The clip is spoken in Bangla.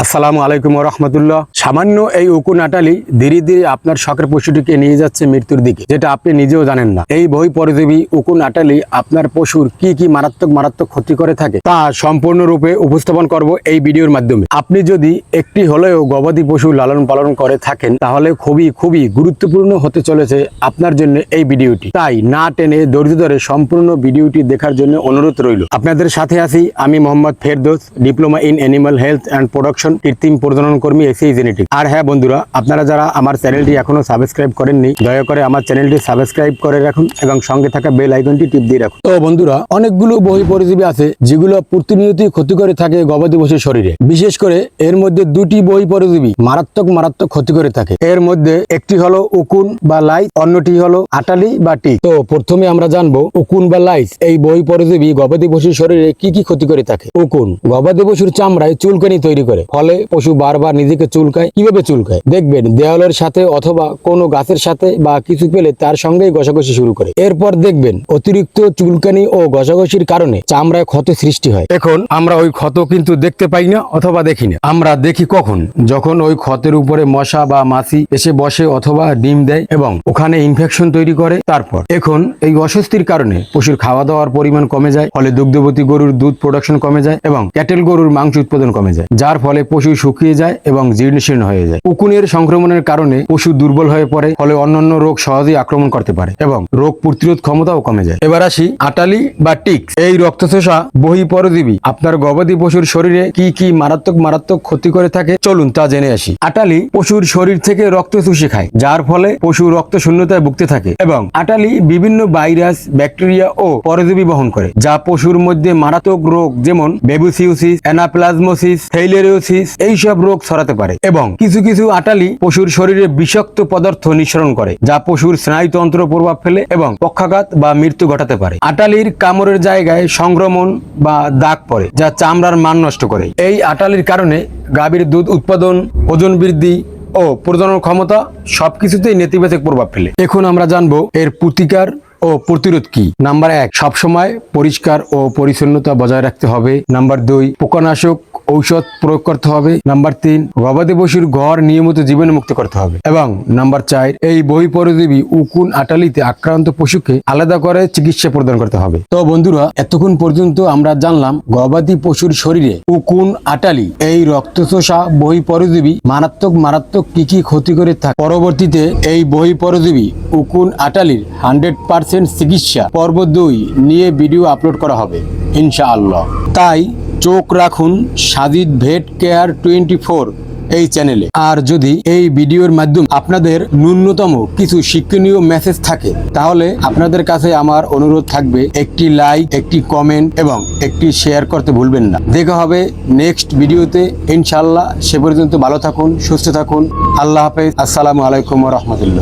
আসসালামু আলাইকুম রহমতুল্লাহ সামান্য এই উকু নাটালি ধীরে ধীরে আপনার শখের পশুটিকে নিয়ে যাচ্ছে মৃত্যুর দিকে, যেটা আপনি নিজেও জানেন না। এই বই পরজীবী উকু নাটালি আপনার পশুর কি কি মারাত্মক মারাত্মক ক্ষতি করে থাকে, তা সম্পূর্ণরূপে উপস্থাপন করব এই ভিডিওর মাধ্যমে। আপনি যদি একটি হলেও গবাদি পশু লালন পালন করে থাকেন, তাহলে খুবই খুবই গুরুত্বপূর্ণ হতে চলেছে আপনার জন্য এই ভিডিওটি। তাই না টেনে ধৈর্য ধরে সম্পূর্ণ ভিডিওটি দেখার জন্য অনুরোধ রইল। আপনাদের সাথে আছি আমি Mohammad Ferdous, diploma in animal health and production কৃত্রিম প্রজনন কর্মী এসিআই জেনেটিক আর হ্যাঁ বন্ধুরা, আপনারা যারা আমার চ্যানেলটি এখনও সাবস্ক্রাইব করেননি, দয়া করে আমার চ্যানেলটি সাবস্ক্রাইব করে রাখুন এবং সঙ্গে থাকা বেল আইকনটি টিপ দিয়ে রাখুন। তো বন্ধুরা, অনেকগুলো বহি পরিজীবী আছে, যেগুলো প্রতিনিয়তই ক্ষতি করে থাকে গবাদি পশুর শরীরে। বিশেষ করে এর মধ্যে দুটি বহি পরিজীবী মারাত্মক মারাত্মক ক্ষতি করে থাকে। এর মধ্যে একটি হলো উকুন বা লাইট অন্যটি হলো আটালি বা টিক। তো প্রথমে আমরা জানব উকুন বা লাইস, এই বহি পরিজীবী গবাদি পশুর শরীরে কি কি ক্ষতি করে থাকে। উকুন, গবাদি পশুর চামড়ায় চুলকানি তৈরি করে। ফলে পশু বারবার নিজেকে চুলকায়। কীভাবে চুলকায়? দেখবেন দেওয়ালের সাথে অথবা কোনো গাছের সাথে বা কিছু পেলে তার সঙ্গেই ঘষাঘষি শুরু করে। এরপর দেখবেন, অতিরিক্ত চুলকানি ও ঘষাঘষির কারণে চামড়ায় ক্ষত সৃষ্টি হয়। এখন আমরা ওই ক্ষত কিন্তু দেখতে পাই না অথবা দেখি না। আমরা দেখি কখন? যখন ওই ক্ষতের উপরে মশা বা মাছি এসে বসে অথবা ডিম দেয় এবং ওখানে ইনফেকশন তৈরি করে, তারপর। এখন এই অস্বস্তির কারণে পশুর খাওয়া দাওয়ার পরিমাণ কমে যায়, ফলে দুগ্ধবতী গরুর দুধ প্রোডাকশন কমে যায় এবং ক্যাটেল গরুর মাংস উৎপাদন কমে যায়, যার ফলে পশু শুকিয়ে যায় এবং জীর্ণশীর্ণ হয়ে যায়। উকুনের সংক্রমণের কারণে পশু দুর্বল হয়ে পড়ে, ফলে অন্যান্য রোগ সহজেই আক্রমণ করতে পারে এবং রোগ প্রতিরোধ ক্ষমতাও কমে যায়। এবার আসি আটালি বা টিক্স। এই রক্তচোষা বহি পরজীবী আপনার গবাদি পশুর শরীরে কি কি মারাত্মক মারাত্মক ক্ষতি করে থাকে? চলুন তা জেনে আসি। আটালি পশুর শরীর থেকে রক্ত চুষে খায়, যার ফলে পশু রক্ত শূন্যতায় ভুগতে থাকে এবং আটালি বিভিন্ন ভাইরাস, ব্যাকটেরিয়া ও পরজীবী বহন করে, যা পশুর মধ্যে মারাত্মক রোগ যেমন বেবুসিউসিস, অ্যানাপ্লাজমোসিস থেইলেরিওসিস এইসব রোগ ছড়াতে পারে এবং কিছু কিছু আটালি পশুর শরীরে বিষাক্ত পদার্থ নিঃসরণ করে, যা পশুর স্নায়ুতন্ত্র প্রভাব ফেলে এবং পক্ষাঘাত বা মৃত্যু ঘটাতে পারে। আটালির কামড়ের জায়গায় সংক্রমণ বা দাগ পড়ে, যা চামড়ার মান নষ্ট করে। এই আটালির কারণে গাভীর দুধ উৎপাদন, ওজন বৃদ্ধি ও প্রজনন ক্ষমতা সবকিছুতেই নেতিবাচক প্রভাব ফেলে। এখন আমরা জানব এর প্রতিকার ও প্রতিরোধ কি? নাম্বার এক, সবসময় পরিষ্কার ও পরিচ্ছন্নতা বজায় রাখতে হবে। নাম্বার দুই, পোকানাশক ঔষধ প্রয়োগ করতে হবে। নাম্বার তিন, গবাদি পশুর ঘর নিয়মিত জীবাণুমুক্ত করতে হবে। এবং নাম্বার চার, এই বহি পরজীবী উকুন আটালিতে আক্রান্ত পশুকে আলাদা করে চিকিৎসা প্রদান করতে হবে। তো বন্ধুরা, এতক্ষণ পর্যন্ত আমরা জানলাম গবাদি পশুর শরীরে উকুন আটালি, এই রক্ত রক্তচোষা বহি পরজীবী মারাত্মক মারাত্মক কি কি ক্ষতি করে থাকে। পরবর্তীতে এই বহি পরজীবী উকুন আটালির হান্ড্রেড পার্সেন্ট চিকিৎসা। পর্ব দুই নিয়ে ভিডিও আপলোড করা হবে, ইনশাআল্লাহ। তাই চোখ রাখুন সাজিদ ভেট কেয়ার টোয়েন্টি এই চ্যানেলে। আর যদি এই ভিডিওর মাধ্যমে আপনাদের ন্যূনতম কিছু শিক্ষণীয় মেসেজ থাকে, তাহলে আপনাদের কাছে আমার অনুরোধ থাকবে একটি লাইক, একটি কমেন্ট এবং একটি শেয়ার করতে ভুলবেন না। দেখা হবে নেক্সট ভিডিওতে ইনশাল্লাহ সে পর্যন্ত ভালো থাকুন, সুস্থ থাকুন। আল্লাহ হাফেজ। আসসালামু আলাইকুম রহমতুল্লাহ।